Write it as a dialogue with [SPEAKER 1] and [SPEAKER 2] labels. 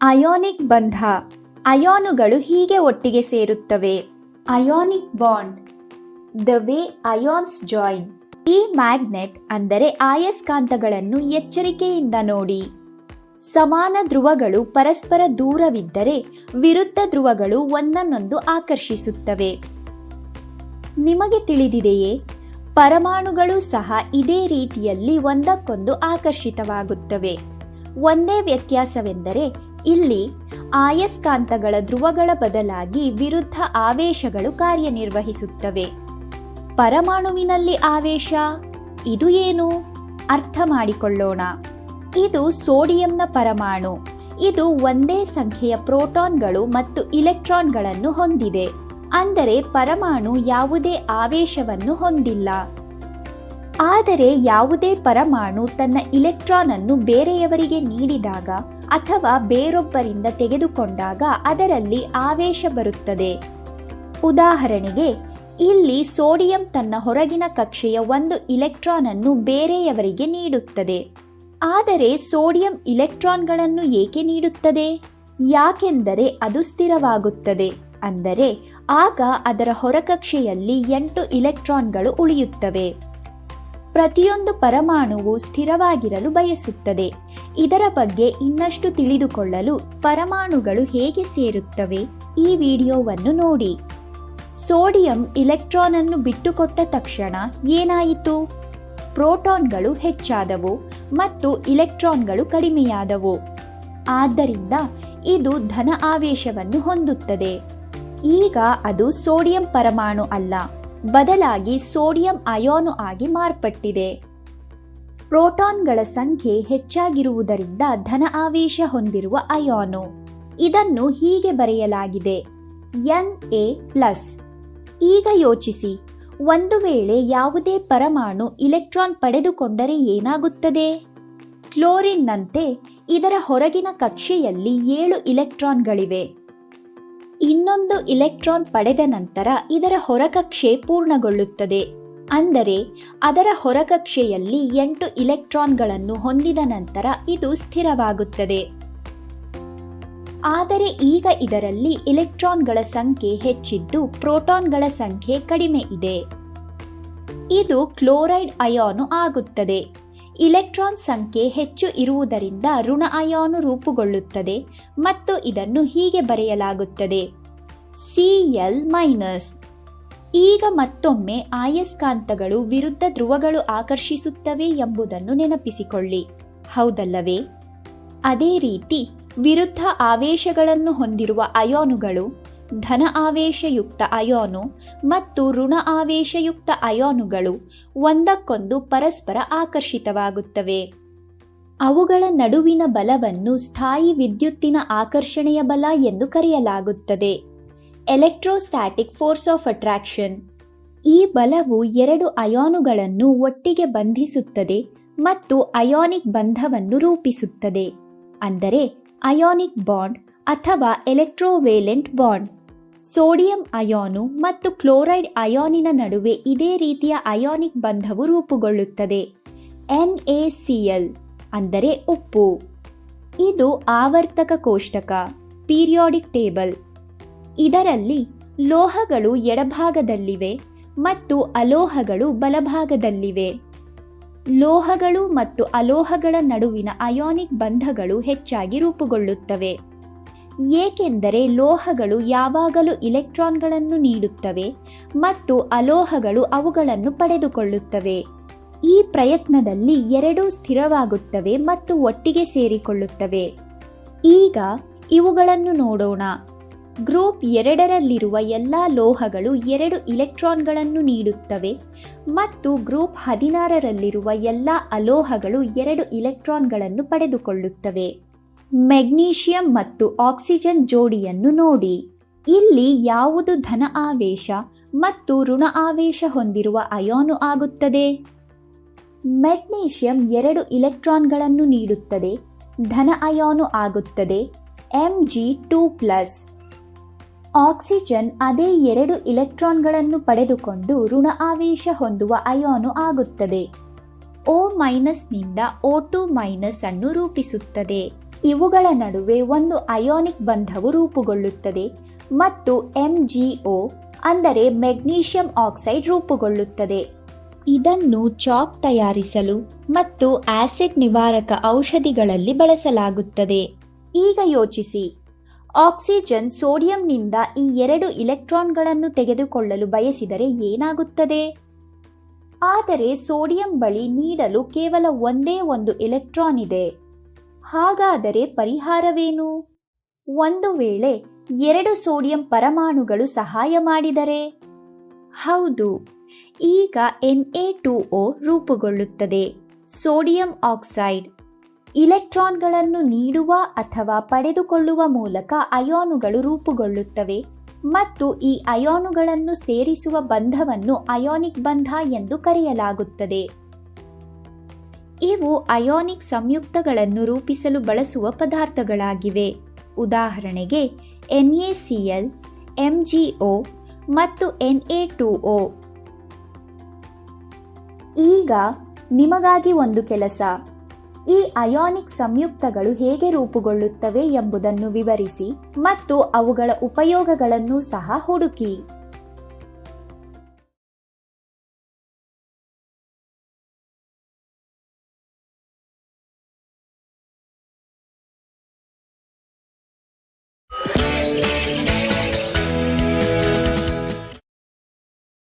[SPEAKER 1] Ionic ಬಂಧ. ಅಯೋನುಗಳು ಹೀಗೆ ಒಟ್ಟಿಗೆ ಸೇರುತ್ತವೆ. Ionic bond. The way ions join. ಈ ಮ್ಯಾಗ್ನೆಟ್ ಅಂದರೆ ಆಯಸ್ಕಾಂತಗಳನ್ನು ಎಚ್ಚರಿಕೆಯಿಂದ ನೋಡಿ. ಸಮಾನ ಧ್ರುವಗಳು ಪರಸ್ಪರ ದೂರವಿದ್ದರೆ ವಿರುದ್ಧ ಧ್ರುವಗಳು ಒಂದನ್ನೊಂದು ಆಕರ್ಷಿಸುತ್ತವೆ. ನಿಮಗೆ ತಿಳಿದಿದೆಯೇ? ಪರಮಾಣುಗಳು ಸಹ ಇದೇ ರೀತಿಯಲ್ಲಿ ಒಂದಕ್ಕೊಂದು ಆಕರ್ಷಿತವಾಗುತ್ತವೆ. ಒಂದೇ ವ್ಯತ್ಯಾಸವೆಂದರೆ ಇಲ್ಲಿ ಆಯಸ್ಕಾಂತಗಳ ಧ್ರುವಗಳ ಬದಲಾಗಿ ವಿರುದ್ಧ ಆವೇಶಗಳು ಕಾರ್ಯನಿರ್ವಹಿಸುತ್ತವೆ. ಪರಮಾಣುವಿನಲ್ಲಿ ಆವೇಶ, ಇದು ಏನು? ಅರ್ಥ ಮಾಡಿಕೊಳ್ಳೋಣ. ಇದು ಸೋಡಿಯಂನ ಪರಮಾಣು. ಇದು ಒಂದೇ ಸಂಖ್ಯೆಯ ಪ್ರೋಟಾನ್ಗಳು ಮತ್ತು ಇಲೆಕ್ಟ್ರಾನ್ಗಳನ್ನು ಹೊಂದಿದೆ. ಅಂದರೆ ಪರಮಾಣು ಯಾವುದೇ ಆವೇಶವನ್ನು ಹೊಂದಿಲ್ಲ. ಆದರೆ ಯಾವುದೇ ಪರಮಾಣು ತನ್ನ ಇಲೆಕ್ಟ್ರಾನ್ ಅನ್ನು ಬೇರೆಯವರಿಗೆ ನೀಡಿದಾಗ ಅಥವಾ ಬೇರೊಬ್ಬರಿಂದ ತೆಗೆದುಕೊಂಡಾಗ ಅದರಲ್ಲಿ ಆವೇಶ ಬರುತ್ತದೆ. ಉದಾಹರಣೆಗೆ, ಇಲ್ಲಿ ಸೋಡಿಯಂ ತನ್ನ ಹೊರಗಿನ ಕಕ್ಷೆಯ ಒಂದು ಇಲೆಕ್ಟ್ರಾನ್ ಅನ್ನು ಬೇರೆಯವರಿಗೆ ನೀಡುತ್ತದೆ. ಆದರೆ ಸೋಡಿಯಂ ಇಲೆಕ್ಟ್ರಾನ್ಗಳನ್ನು ಏಕೆ ನೀಡುತ್ತದೆ? ಯಾಕೆಂದರೆ ಅದು ಸ್ಥಿರವಾಗುತ್ತದೆ. ಅಂದರೆ, ಆಗ ಅದರ ಹೊರಕಕ್ಷೆಯಲ್ಲಿ ಎಂಟು ಇಲೆಕ್ಟ್ರಾನ್ಗಳು ಉಳಿಯುತ್ತವೆ. ಪ್ರತಿಯೊಂದು ಪರಮಾಣುವು ಸ್ಥಿರವಾಗಿರಲು ಬಯಸುತ್ತದೆ. ಇದರ ಬಗ್ಗೆ ಇನ್ನಷ್ಟು ತಿಳಿದುಕೊಳ್ಳಲು ಪರಮಾಣುಗಳು ಹೇಗೆ ಸೇರುತ್ತವೆ ಈ ವಿಡಿಯೋವನ್ನು ನೋಡಿ. ಸೋಡಿಯಂ ಇಲೆಕ್ಟ್ರಾನ್ ಅನ್ನು ಬಿಟ್ಟುಕೊಟ್ಟ ತಕ್ಷಣ ಏನಾಯಿತು? ಪ್ರೋಟಾನ್ಗಳು ಹೆಚ್ಚಾದವು ಮತ್ತು ಇಲೆಕ್ಟ್ರಾನ್ಗಳು ಕಡಿಮೆಯಾದವು. ಆದ್ದರಿಂದ ಇದು ಧನ ಆವೇಶವನ್ನು ಹೊಂದುತ್ತದೆ. ಈಗ ಅದು ಸೋಡಿಯಂ ಪರಮಾಣು ಅಲ್ಲ. ಬದಲಾಗಿ ಸೋಡಿಯಂ ಅಯೋನು ಆಗಿ ಮಾರ್ಪಟ್ಟಿದೆ. ಪ್ರೋಟಾನ್ಗಳ ಸಂಖ್ಯೆ ಹೆಚ್ಚಾಗಿರುವುದರಿಂದ ಧನ ಆವೇಶ ಹೊಂದಿರುವ ಅಯೋನು. ಇದನ್ನು ಹೀಗೆ ಬರೆಯಲಾಗಿದೆ. N A plus. ಈಗ ಯೋಚಿಸಿ. ಒಂದು ವೇಳೆ ಯಾವುದೇ ಪರಮಾಣು ಇಲೆಕ್ಟ್ರಾನ್ ಪಡೆದುಕೊಂಡರೆ ಏನಾಗುತ್ತದೆ? ಕ್ಲೋರಿನ್ನಂತೆ ಇದರ ಹೊರಗಿನ ಕಕ್ಷೆಯಲ್ಲಿ ಏಳು ಇಲೆಕ್ಟ್ರಾನ್ಗಳಿವೆ. ಇನ್ನೊಂದು ಇಲೆಕ್ಟ್ರಾನ್ ಪಡೆದ ನಂತರ ಇದರ ಹೊರಕಕ್ಷೆ ಪೂರ್ಣಗೊಳ್ಳುತ್ತದೆ. ಅಂದರೆ, ಅದರ ಹೊರಕಕ್ಷೆಯಲ್ಲಿ ಎಂಟು ಇಲೆಕ್ಟ್ರಾನ್ಗಳನ್ನು ಹೊಂದಿದ ನಂತರ ಇದು ಸ್ಥಿರವಾಗುತ್ತದೆ. ಆದರೆ ಈಗ ಇದರಲ್ಲಿ ಇಲೆಕ್ಟ್ರಾನ್ಗಳ ಸಂಖ್ಯೆ ಹೆಚ್ಚಿದ್ದು ಪ್ರೋಟಾನ್ಗಳ ಸಂಖ್ಯೆ ಕಡಿಮೆ ಇದೆ. ಇದು ಕ್ಲೋರೈಡ್ ಅಯಾನು ಆಗುತ್ತದೆ. ಇಲೆಕ್ಟ್ರಾನ್ ಸಂಖ್ಯೆ ಹೆಚ್ಚು ಇರುವುದರಿಂದ ಋಣ ಅಯಾನು ರೂಪುಗೊಳ್ಳುತ್ತದೆ ಮತ್ತು ಇದನ್ನು ಹೀಗೆ ಬರೆಯಲಾಗುತ್ತದೆ. ಸಿಎಲ್ ಮೈನಸ್ ಈಗ ಮತ್ತೊಮ್ಮೆ ಆಯಸ್ಕಾಂತಗಳು ವಿರುದ್ಧ ಧ್ರುವಗಳು ಆಕರ್ಷಿಸುತ್ತವೆ ಎಂಬುದನ್ನು ನೆನಪಿಸಿಕೊಳ್ಳಿ. ಹೌದಲ್ಲವೇ? ಅದೇ ರೀತಿ ವಿರುದ್ಧ ಆವೇಶಗಳನ್ನು ಹೊಂದಿರುವ ಅಯೋನುಗಳು, ಧನ ಆವೇಶಯುಕ್ತ ಅಯೋನು ಮತ್ತು ಋಣ ಆವೇಶಯುಕ್ತ ಅಯೋನುಗಳು ಒಂದಕ್ಕೊಂದು ಪರಸ್ಪರ ಆಕರ್ಷಿತವಾಗುತ್ತವೆ. ಅವುಗಳ ನಡುವಿನ ಬಲವನ್ನು ಸ್ಥಾಯಿ ವಿದ್ಯುತ್ತಿನ ಆಕರ್ಷಣೆಯ ಬಲ ಎಂದು ಕರೆಯಲಾಗುತ್ತದೆ. Electrostatic force of attraction. ಈ ಬಲವು ಎರಡು ಅಯಾನುಗಳನ್ನು ಒಟ್ಟಿಗೆ ಬಂಧಿಸುತ್ತದೆ ಮತ್ತು ಅಯಾನಿಕ್ ಬಂಧವನ್ನು ರೂಪಿಸುತ್ತದೆ. ಅಂದರೆ ಅಯಾನಿಕ್ ಬಾಂಡ್ ಅಥವಾ ಎಲೆಕ್ಟ್ರೋವೇಲೆಂಟ್ ಬಾಂಡ್. ಸೋಡಿಯಂ ಅಯಾನು ಮತ್ತು ಕ್ಲೋರೈಡ್ ಅಯಾನಿನ ನಡುವೆ ಇದೇ ರೀತಿಯ ಅಯಾನಿಕ್ ಬಂಧವು ರೂಪುಗೊಳ್ಳುತ್ತದೆ. ಎನ್ ಎ ಸಿ ಎಲ್ ಅಂದರೆ ಉಪ್ಪು. ಇದು ಆವರ್ತಕ ಕೋಷ್ಟಕ, ಪೀರಿಯಾಡಿಕ್ ಟೇಬಲ್. ಇದರಲ್ಲಿ ಲೋಹಗಳು ಎಡಭಾಗದಲ್ಲಿವೆ ಮತ್ತು ಅಲೋಹಗಳು ಬಲಭಾಗದಲ್ಲಿವೆ. ಲೋಹಗಳು ಮತ್ತು ಅಲೋಹಗಳ ನಡುವಿನ ಅಯೋನಿಕ್ ಬಂಧಗಳು ಹೆಚ್ಚಾಗಿ ರೂಪುಗೊಳ್ಳುತ್ತವೆ. ಏಕೆಂದರೆ ಲೋಹಗಳು ಯಾವಾಗಲೂ ಇಲೆಕ್ಟ್ರಾನ್ಗಳನ್ನು ನೀಡುತ್ತವೆ ಮತ್ತು ಅಲೋಹಗಳು ಅವುಗಳನ್ನು ಪಡೆದುಕೊಳ್ಳುತ್ತವೆ. ಈ ಪ್ರಯತ್ನದಲ್ಲಿ ಎರಡೂ ಸ್ಥಿರವಾಗುತ್ತವೆ ಮತ್ತು ಒಟ್ಟಿಗೆ ಸೇರಿಕೊಳ್ಳುತ್ತವೆ. ಈಗ ಇವುಗಳನ್ನು ನೋಡೋಣ. ಗ್ರೂಪ್ ಎರಡರಲ್ಲಿರುವ ಎಲ್ಲ ಲೋಹಗಳು ಎರಡು ಇಲೆಕ್ಟ್ರಾನ್ಗಳನ್ನು ನೀಡುತ್ತವೆ ಮತ್ತು ಗ್ರೂಪ್ ಹದಿನಾರರಲ್ಲಿರುವ ಎಲ್ಲ ಅಲೋಹಗಳು ಎರಡು ಇಲೆಕ್ಟ್ರಾನ್ಗಳನ್ನು ಪಡೆದುಕೊಳ್ಳುತ್ತವೆ. ಮೆಗ್ನೀಷಿಯಂ ಮತ್ತು ಆಕ್ಸಿಜನ್ ಜೋಡಿಯನ್ನು ನೋಡಿ. ಇಲ್ಲಿ ಯಾವುದು ಧನ ಆವೇಶ ಮತ್ತು ಋಣ ಆವೇಶ ಹೊಂದಿರುವ ಅಯೋನು ಆಗುತ್ತದೆ? ಮೆಗ್ನೀಷಿಯಂ ಎರಡು ಇಲೆಕ್ಟ್ರಾನ್ಗಳನ್ನು ನೀಡುತ್ತದೆ. ಧನ ಅಯೋನು ಆಗುತ್ತದೆ. M G two plus oxygen ಅದೇ ಎರಡು ಇಲೆಕ್ಟ್ರಾನ್ಗಳನ್ನು ಪಡೆದುಕೊಂಡು ಋಣ ಆವೇಶ ಹೊಂದುವ ಅಯಾನು ಆಗುತ್ತದೆ. ಓ ಮೈನಸ್ನಿಂದ ಓ ಟು ಮೈನಸ್ ಅನ್ನು ರೂಪಿಸುತ್ತದೆ. ಇವುಗಳ ನಡುವೆ ಒಂದು ಅಯೋನಿಕ್ ಬಂಧವು ರೂಪುಗೊಳ್ಳುತ್ತದೆ ಮತ್ತು ಎಂಜಿಒ ಅಂದರೆ ಮೆಗ್ನೀಷಿಯಂ ಆಕ್ಸೈಡ್ ರೂಪುಗೊಳ್ಳುತ್ತದೆ. ಇದನ್ನು ಚಾಕ್ ತಯಾರಿಸಲು ಮತ್ತು ಆಸಿಡ್ ನಿವಾರಕ ಔಷಧಿಗಳಲ್ಲಿ ಬಳಸಲಾಗುತ್ತದೆ. ಈಗ ಯೋಚಿಸಿ. ಆಕ್ಸಿಜನ್ ಸೋಡಿಯಂನಿಂದ ಈ ಎರಡು ಇಲೆಕ್ಟ್ರಾನ್ಗಳನ್ನು ತೆಗೆದುಕೊಳ್ಳಲು ಬಯಸಿದರೆ ಏನಾಗುತ್ತದೆ? ಆದರೆ ಸೋಡಿಯಂ ಬಳಿ ನೀಡಲು ಕೇವಲ ಒಂದೇ ಒಂದು ಎಲೆಕ್ಟ್ರಾನ್ ಇದೆ. ಹಾಗಾದರೆ ಪರಿಹಾರವೇನು? ಒಂದು ವೇಳೆ ಎರಡು ಸೋಡಿಯಂ ಪರಮಾಣುಗಳು ಸಹಾಯ ಮಾಡಿದರೆ? ಹೌದು. ಈಗ ಎನ್ ಎ ಟು ಒ ರೂಪುಗೊಳ್ಳುತ್ತದೆ. ಸೋಡಿಯಂ ಆಕ್ಸೈಡ್ ಇಲೆಕ್ಟ್ರಾನ್ಗಳನ್ನು ನೀಡುವ ಅಥವಾ ಪಡೆದುಕೊಳ್ಳುವ ಮೂಲಕ ಅಯಾನುಗಳು ರೂಪುಗೊಳ್ಳುತ್ತವೆ ಮತ್ತು ಈ ಅಯಾನುಗಳನ್ನು ಸೇರಿಸುವ ಬಂಧವನ್ನು ಅಯಾನಿಕ್ ಬಂಧ ಎಂದು ಕರೆಯಲಾಗುತ್ತದೆ. ಇವು ಅಯಾನಿಕ್ ಸಂಯುಕ್ತಗಳನ್ನು ರೂಪಿಸಲು ಬಳಸುವ ಪದಾರ್ಥಗಳಾಗಿವೆ. ಉದಾಹರಣೆಗೆ, ಎನ್ಎಸಿಎಲ್, ಎಂಜಿಒ ಮತ್ತು ಎನ್ಎ ಟು ಒ. ಈಗ ನಿಮಗಾಗಿ ಒಂದು ಕೆಲಸ. ಈ ಅಯಾನಿಕ್ ಸಂಯುಕ್ತಗಳು ಹೇಗೆ ರೂಪುಗೊಳ್ಳುತ್ತವೆ ಎಂಬುದನ್ನು ವಿವರಿಸಿ ಮತ್ತು ಅವುಗಳ ಉಪಯೋಗಗಳನ್ನು ಸಹ ಹುಡುಕಿ.